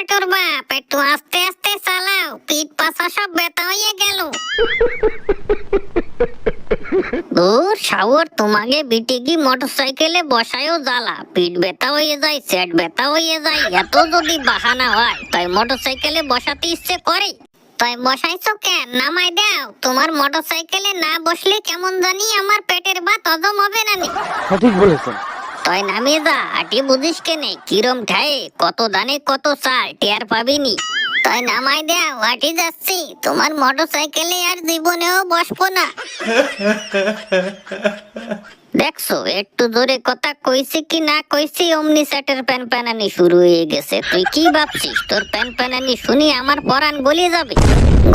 পল্টুর বাপ একটু আস্তে আস্তে চালাও। পিঠ পাশা সব গেল। দূর শাওর তোমাকে বিটিকি মোটরসাইকেলে বসায়ও জ্বালা। পিঠ হয়ে যায় সেট হয়ে যায়। এত যদি বাহানা হয়, তাই মোটরসাইকেলে বসাতে ইচ্ছে করে। তাই বসাইছো কেন? নামাই দাও। তোমার মোটরসাইকেলে না বসলে কেমন জানি আমার পেটের ভাত হজম হবে না। সঠিক বলেছেন। তুই নামিয়ে যা, আটি বুঝিস কেনে? কিরম ঠায়ে কত দানে কত চাল টের পাবিনি। তুই নামাই দেও, আটি যাচ্ছি। তোমার মোটর সাইকেলে আর জীবনেও বসবো না। দেখছ, একটু জোরে কথা কইছি কি না কইছি, অমনি সেটের প্যান প্যানানি শুরু হয়ে গেছে। তুই কি ভাবছিস? তোর প্যান প্যানানি শুনি আমার পরাণ গলে যাবে।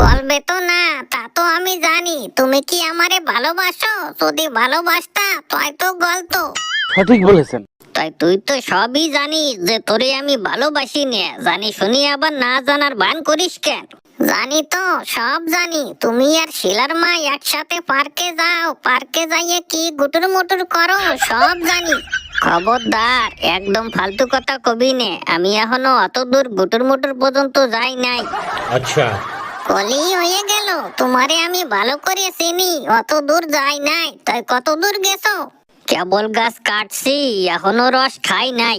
গলবে তো না, তা তো আমি জানি। তুমি কি আমারে ভালোবাসো? যদি ভালোবাসতা, তাই তো গলতো। সঠিক বলেছেন। তাই তুই তো সবই জানি যে তোরে আমি ভালোবাসি নিয়ে জানি শুনি আবার না জানার বান করিস কেন? জানি তো সব জানি। তুমি আর শিলার মা একসাথে পার্কে যাও। পার্কে যাইয়ে কি গুটুর মুটুর করো? সব জানি। খবরদার একদম ফালতু কথা কবি নে। আমি এখনও অত দূর গুটুর মুটুর পর্যন্ত যাই নাই। আচ্ছা। কলি হয়ে গেল। তোমারে আমি ভালো করে চিনি। অত দূর যাই নাই। তাই কত দূর গেছো? কেবল গাছ কাটছি এখনও রস খাই নাই।